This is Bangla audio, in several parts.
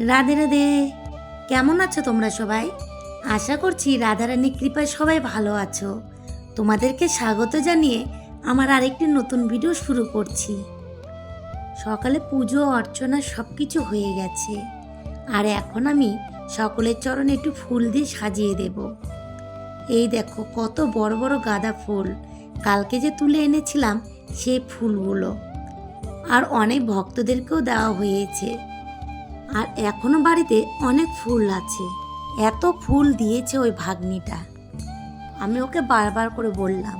রাধে রাধে। কেমন আছো তোমরা সবাই? আশা করছি রাধারানীর কৃপায় সবাই ভালো আছো। তোমাদেরকে স্বাগত জানিয়ে আমার আরেকটি নতুন ভিডিও শুরু করছি। সকালে পুজো, অর্চনা সব কিছু হয়ে গেছে। আর এখন আমি সকলের চরণে একটু ফুল দিয়ে সাজিয়ে দেব। এই দেখো, কত বড় বড় গাঁদা ফুল। কালকে যে তুলে এনেছিলাম সেই ফুলগুলো। আর অনেক ভক্তদেরকেও দেওয়া হয়েছে। আর এখনও বাড়িতে অনেক ফুল আছে। এত ফুল দিয়েছে ওই ভাগ্নিটা। আমি ওকে বারবার করে বললাম,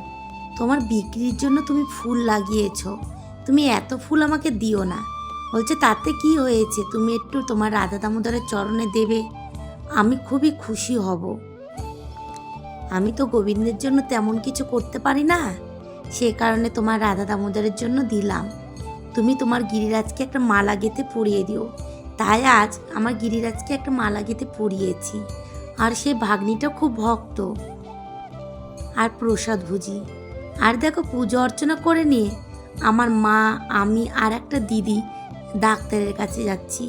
তোমার বিক্রির জন্য তুমি ফুল লাগিয়েছো। তুমি এত ফুল আমাকে দিও না। বলছে, তাতে কি হয়েছে? তুমি একটু তোমার রাধা দামোদরের চরণে দেবে। আমি খুবই খুশি হব। আমি তো গোবিন্দের জন্য তেমন কিছু করতে পারি না। সে কারণে তোমার রাধা দামোদরের জন্য দিলাম। তুমি তোমার গিরিরাজকে একটা মালা গেঁথে পরিয়ে দিও। তাই আজ আমার গিরিরাজকে একটা মালা গেঁথে পরিয়েছি। আর সে ভাগ্নিটা খুব ভক্ত। আর প্রসাদ ভুজি, আর দেখো পুজো অর্চনা করে নিয়ে আমার মা, আমি আর একটা দিদি ডাক্তারের কাছে যাচ্ছি।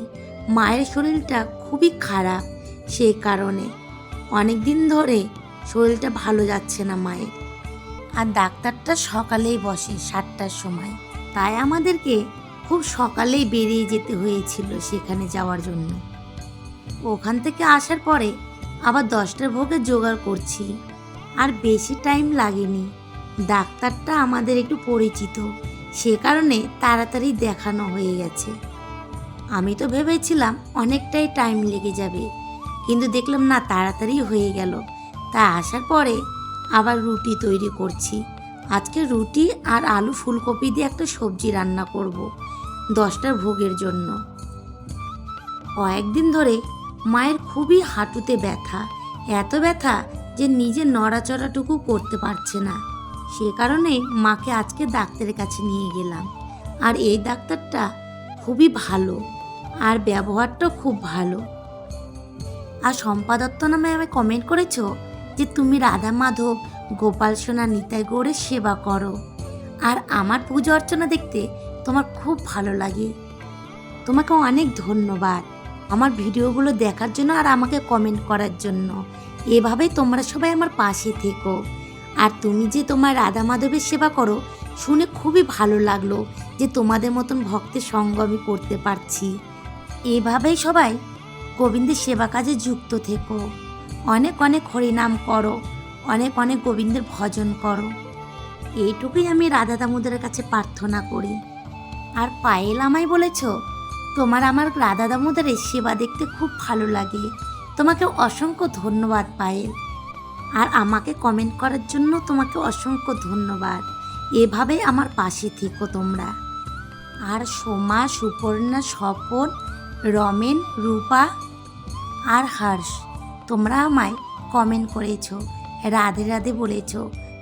মায়ের শরীরটা খুবই খারাপ সেই কারণে। অনেক দিন ধরে শরীরটা ভালো যাচ্ছে না মায়ের। আর ডাক্তারটা সকালেই বসে সাতটার সময়। তাই আমাদেরকে খুব সকালেই বেরিয়ে যেতে হয়েছিল সেখানে যাওয়ার জন্য। ওখান থেকে আসার পরে আবার দশটার ভোগে জোগাড় করছি। আর বেশি টাইম লাগেনি। ডাক্তারটা আমাদের একটু পরিচিত। সে কারণে তাড়াতাড়ি দেখানো হয়ে গেছে। আমি তো ভেবেছিলাম অনেকটাই টাইম লেগে যাবে। কিন্তু দেখলাম না, তাড়াতাড়ি হয়ে গেল। তা আসার পরে আবার রুটি তৈরি করছি। আজকে রুটি আর আলু ফুলকপি দিয়ে একটা সবজি রান্না করব। দশটার ভোগের জন্য। কয়েকদিন ধরে মায়ের খুবই হাঁটুতে ব্যথা, এত ব্যথা যে নিজে নড়াচড়াটুকু করতে পারছে না। সে কারণে মাকে আজকে ডাক্তারের কাছে নিয়ে গেলাম। আর এই ডাক্তারটা খুবই ভালো আর ব্যবহারটাও খুব ভালো। আর সম্পাদত্ত নামে আমি কমেন্ট করেছ যে তুমি রাধা মাধব, গোপাল সোনা, নিতাই গড়ে সেবা করো। আর আমার পুজো অর্চনা দেখতে তোমার খুব ভালো লাগে। তোমাকে অনেক ধন্যবাদ আমার ভিডিওগুলো দেখার জন্য আর আমাকে কমেন্ট করার জন্য। এভাবেই তোমরা সবাই আমার পাশে থেকো। আর তুমি যে তোমার রাধা মাধবের সেবা করো, শুনে খুবই ভালো লাগল যে তোমাদের মতন ভক্তের সঙ্গ আমি করতে পারছি। এভাবেই সবাই গোবিন্দের সেবা কাজে যুক্ত থেকো। অনেক অনেক হরিনাম করো, অনেক অনেক গোবিন্দের ভজন করো। এইটুকুই আমি রাধা দামোদরের কাছে প্রার্থনা করি। আর পায়েল আমায় বলেছ? তোমার আমার রাধা দামোদরের সেবা দেখতে খুব ভালো লাগে। তোমাকে অসংখ্য ধন্যবাদ, পায়েল। আর আমাকে কমেন্ট করার জন্য তোমাকে অসংখ্য ধন্যবাদ। এভাবেই আমার পাশে থেকো তোমরা। আর সোমা, সুপর্ণা, স্বপন, রমেন, রূপা আর হর্ষ, তোমরা আমায় কমেন্ট করেছ, রাধে রাধে বলেছ।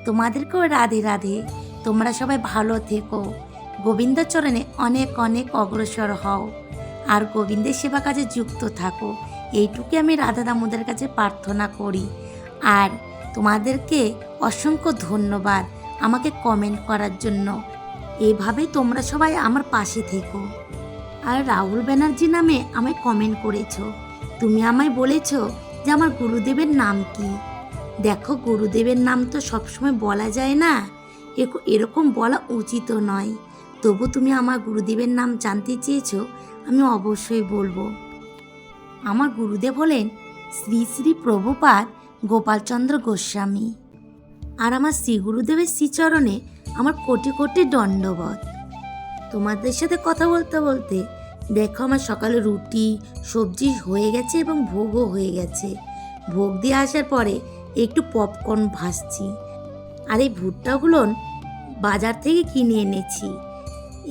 তোমাদেরকেও রাধে রাধে। তোমরা সবাই ভালো থেকো। গোবিন্দচরণে অনেক অনেক অগ্রসর হও। আর গোবিন্দের সেবা কাজে যুক্ত থাকো। এইটুকু আমি রাধা দামোদের কাছে প্রার্থনা করি। আর তোমাদেরকে অসংখ্য ধন্যবাদ আমাকে কমেন্ট করার জন্য। এভাবেই তোমরা সবাই আমার পাশে থেকো। আর রাহুল ব্যানার্জি নামে আমায় কমেন্ট করেছ। তুমি আমায় বলেছ যে আমার গুরুদেবের নাম কি? দেখো, গুরুদেবের নাম তো সবসময় বলা যায় না। এরক- এরকম বলা উচিত নয়। তবু তুমি আমার গুরুদেবের নাম জানতে চেয়েছ, আমি অবশ্যই বলব। আমার গুরুদেব হলেন শ্রী শ্রী প্রভুপাদ গোপালচন্দ্র গোস্বামী। আর আমার শ্রী গুরুদেবের শ্রীচরণে আমার কোটি কোটি দণ্ডবত তোমাদের সাথে কথা বলতে বলতে দেখো আমার সকালে রুটি, সবজি হয়ে গেছে এবং ভোগও হয়ে গেছে। ভোগ দিয়ে আসার পরে একটু পপকর্ন ভাসছি আর এই ভুট্টাগুলো বাজার থেকে কিনে এনেছি।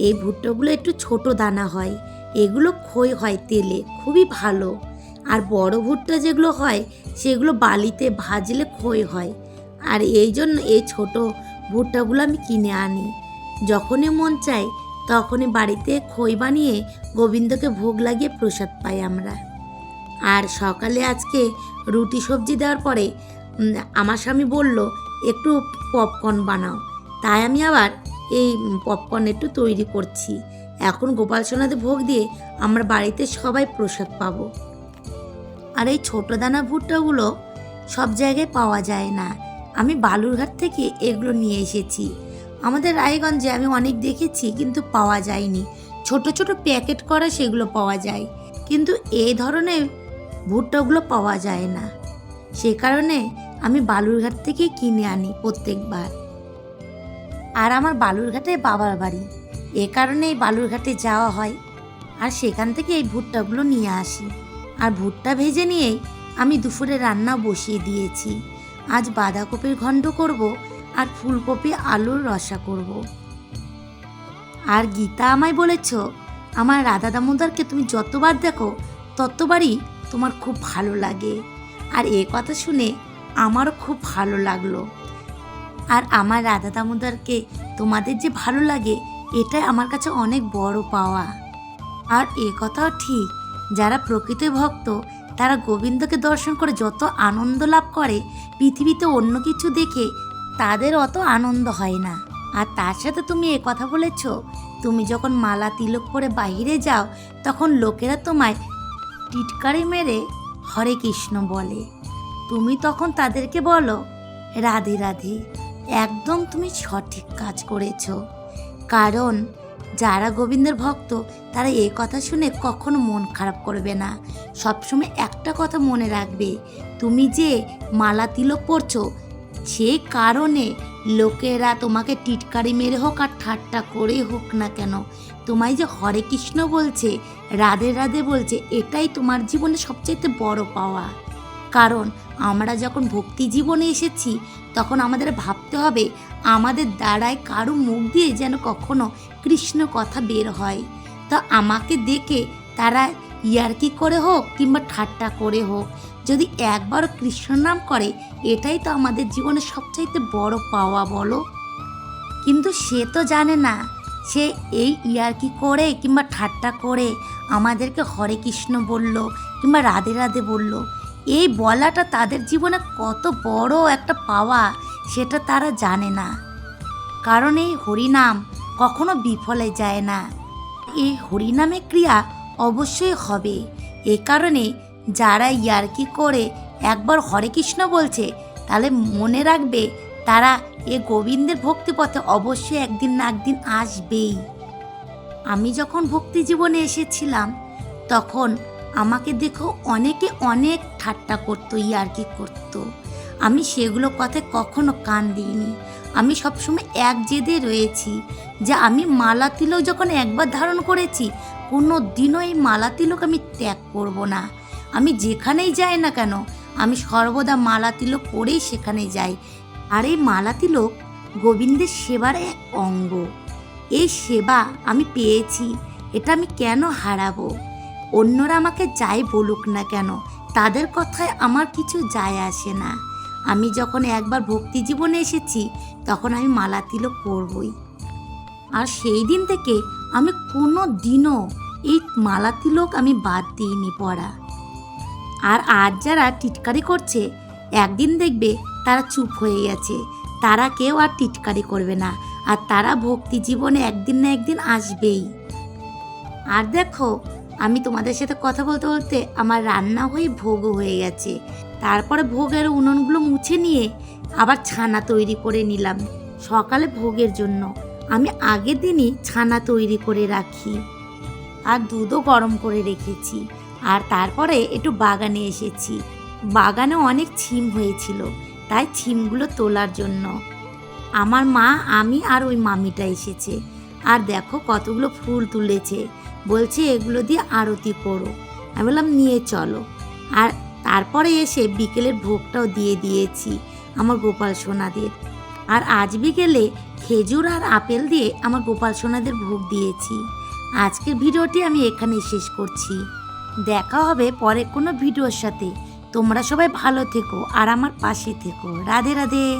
এই ভুট্টাগুলো একটু ছোট দানা হয়। এগুলো খই হয় তেলে, খুবই ভালো। আর বড় ভুট্টা যেগুলো হয়, সেগুলো বালিতে ভাজলে খই হয়। আর এই জন্য এই ছোট ভুট্টাগুলো আমি কিনে আনি। যখনই মন চাই তখনই বাড়িতে খই বানিয়ে গোবিন্দকে ভোগ লাগিয়ে প্রসাদ পাই আমরা। আর সকালে আজকে রুটি সবজি দেওয়ার পরে আমার স্বামী বলল, একটু পপকর্ন বানাও। তাই আমি আবার এই পপকর্ন একটু তৈরি করছি। এখন গোপাল সোনাতে ভোগ দিয়ে আমরা বাড়িতে সবাই প্রসাদ পাবো। আর এই ছোট দানা ভুট্টাগুলো সব জায়গায় পাওয়া যায় না। আমি বালুরঘাট থেকে এগুলো নিয়ে এসেছি। আমাদের রায়গঞ্জে আমি অনেক দেখেছি কিন্তু পাওয়া যায়নি। ছোট ছোট প্যাকেট করা সেগুলো পাওয়া যায়। কিন্তু এই ধরনের ভুট্টাগুলো পাওয়া যায় না। সে কারণে আমি বালুরঘাট থেকে কিনে আনি প্রত্যেকবার। আর আমার বালুরঘাটে বাবার বাড়ি। এ কারণে এই বালুরঘাটে যাওয়া হয়। আর সেখান থেকে এই ভুট্টাগুলো নিয়ে আসি। আর ভুট্টা ভেজে নিয়েই আমি দুপুরে রান্না বসিয়ে দিয়েছি। আজ বাঁধাকপির ঘণ্ট করব আর ফুলকপি আলুর রসা করব। আর গীতা আমায় বলেছ, আমার রাধা দামোদরকে তুমি যতবার দেখো, ততবারই তোমার খুব ভালো লাগে। আর এ কথা শুনে আমারও খুব ভালো লাগল। আর আমার রাধা দামোদরকে তোমাদের যে ভালো লাগে, এটাই আমার কাছে অনেক বড় পাওয়া। আর এ কথাও ঠিক, যারা প্রকৃত ভক্ত, তারা গোবিন্দকে দর্শন করে যত আনন্দ লাভ করে, পৃথিবীতে অন্য কিছু দেখে তাদের অত আনন্দ হয় না। আর তার সাথে তুমি এ কথা বলেছ, তুমি যখন মালা তিলক করে বাইরে যাও, তখন লোকেরা তোমায় টিটকারি মেরে হরে কৃষ্ণ বলে। তুমি তখন তাদেরকে বলো, রাধে রাধে। একদম তুমি সঠিক কাজ করেছ। কারণ, যারা গোবিন্দের ভক্ত, তারা এই কথা শুনে কখনো মন খারাপ করবে না। সবসময় একটা কথা মনে রাখবে, তুমি যে মালা তিলক পরছো সেই কারণে লোকেরা তোমাকে টিটকারি মেরে হোক আর ঠাট্টা করে হোক না কেন, তোমায় যে হরে কৃষ্ণ বলছে, রাধে রাধে বলছে, এটাই তোমার জীবনে সবচাইতে বড় পাওয়া। কারণ, আমরা যখন ভক্তি জীবনে এসেছি তখন আমাদের ভাবতে হবে, আমাদের দ্বারায় কারও মুখ দিয়ে যেন কখনো কৃষ্ণ কথা বের হয়। তো আমাকে দেখে তারা ইয়ার্কি করে হোক কিংবা ঠাট্টা করে হোক, যদি একবারও কৃষ্ণ নাম করে, এটাই তো আমাদের জীবনে সবচাইতে বড় পাওয়া বলো। কিন্তু সে তো জানে না, সে এই ইয়ার্কি করে কিংবা ঠাট্টা করে আমাদেরকে হরে কৃষ্ণ বলল কিংবা রাধে রাধে বলল। এই বলাটা তাদের জীবনে কত বড় একটা পাওয়া, সেটা তারা জানে না। কারণ এই হরিনাম কখনো বিফলে যায় না। এই হরিনামে ক্রিয়া অবশ্যই হবে। এ কারণে যারা ইয়ার্কি করে একবার হরে কৃষ্ণ বলছে, তাহলে মনে রাখবে তারা এ গোবিন্দের ভক্তিপথে অবশ্যই একদিন না একদিন আসবেই। আমি যখন ভক্তি জীবনে এসেছিলাম, তখন আমাকে দেখো অনেকে অনেক ঠাট্টা করতো, ইয়ার্কি করতো। আমি সেগুলো কথায় কখনো কান দিইনি। আমি সবসময় এক জেদে রয়েছি যে আমি মালা তিলক যখন একবার ধারণ করেছি, কোনো দিনও এই মালা তিলক আমি ত্যাগ করব না। আমি যেখানেই যাই না কেন, আমি সর্বদা মালা তিলক পরেই সেখানে যাই। আর এই মালা তিলক গোবিন্দের সেবার এক অঙ্গ। এই সেবা আমি পেয়েছি, এটা আমি কেন হারাবো? অন্যরা আমাকে যাই বলুক না কেন, তাদের কথায় আমার কিছু যায় আসে না। আমি যখন একবার ভক্তি জীবনে এসেছি, তখন আমি মালা তিলক করবই আর সেই দিন থেকে আমি কোনো দিনও এই মালা তিলক আমি বাদ দিইনি পড়া আর আজ যারা টিটকারি করছে, একদিন দেখবে তারা চুপ হয়ে গেছে। তারা কেউ আর টিটকারি করবে না, আর তারা ভক্তি জীবনে একদিন না একদিন আসবেই। আর দেখো আমি তোমাদের সাথে কথা বলতে বলতে আমার রান্না হয়ে ভোগও হয়ে গেছে। তারপরে ভোগের উনুনগুলো মুছে নিয়ে আবার ছানা তৈরি করে নিলাম, সকালে ভোগের জন্য। আমি আগের দিনই ছানা তৈরি করে রাখি আর দুধও গরম করে রেখেছি। আর তারপরে একটু বাগানে এসেছি। বাগানে অনেক ছিম হয়েছিল, তাই ছিমগুলো তোলার জন্য। আমার মা, আমি আর ওই মামিটা এসেছে। আর দেখো কতগুলো ফুল তুলেছে। বলছে, এগুলো দিয়ে আরতি করো। আমি বললাম, নিয়ে চলো। আর তারপরে এসে বিকেলের ভোগটাও দিয়ে দিয়েছি আমার গোপাল সোনাদের। আর আজ বিকেলে খেজুর আর আপেল দিয়ে আমার গোপাল সোনাদের ভোগ দিয়েছি। আজকের ভিডিওটি আমি এখানেই শেষ করছি। দেখা হবে পরে কোনো ভিডিওর সাথে। তোমরা সবাই ভালো থেকো আর আমার পাশে থেকো। রাধে রাধে।